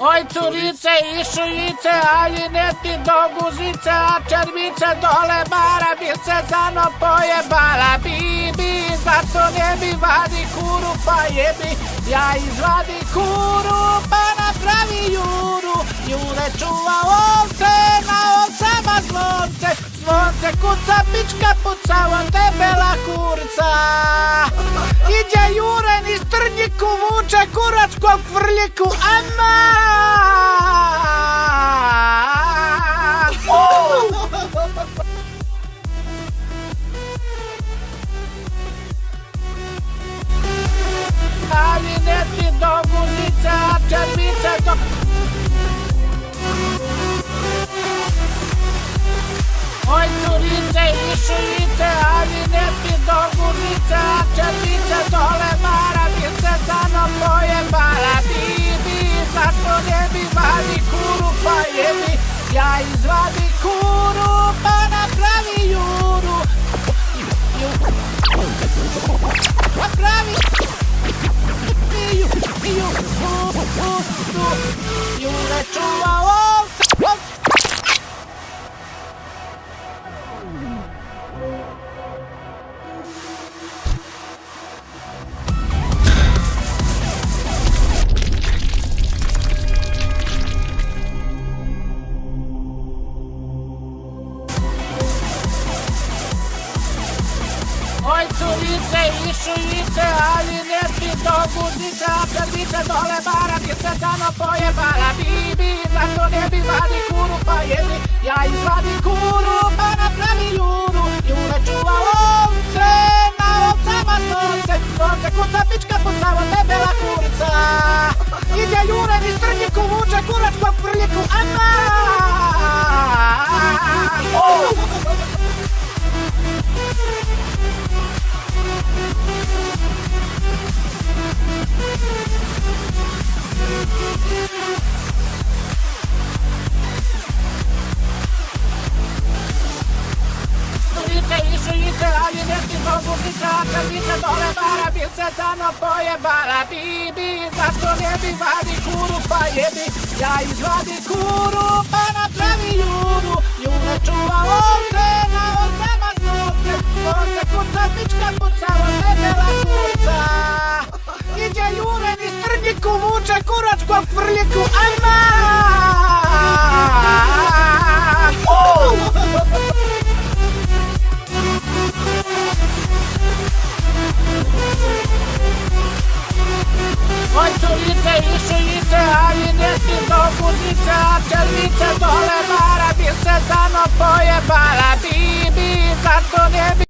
Oj, curice i szujice, a linety do guzice, a czerwice dole, bara wilce za no pojebala, bibi, za to nie bi wadi kurupa jebi, ja izvadi kurupa napravi juru, jure čuva ovce, na ovcama zvonce, zvonce kuca, pička puca, on debela kurca, iđe кувуча курочка в кврлику. Ама! А він до вулиця, а до... Ой, туріця, вішується, vadi kuru pa jebi Ja izvadim Ojcovice, Išovice, ali ne svi to guzice, a predice dole bara, gdje se dano pojebala, bibi, zašto ne bi vadi kuru, pa e ja vale curo. marionetti convulsata Vincatore bara, vincetano boje bara Bibi, zašto ne bi vadi kuru pa jebi Ja ya kuru pa napravi ju боїться, іще їться, а він не світом будіться, червіться, доле бара, більше за нопоє бара, бі, бі, за то не бі.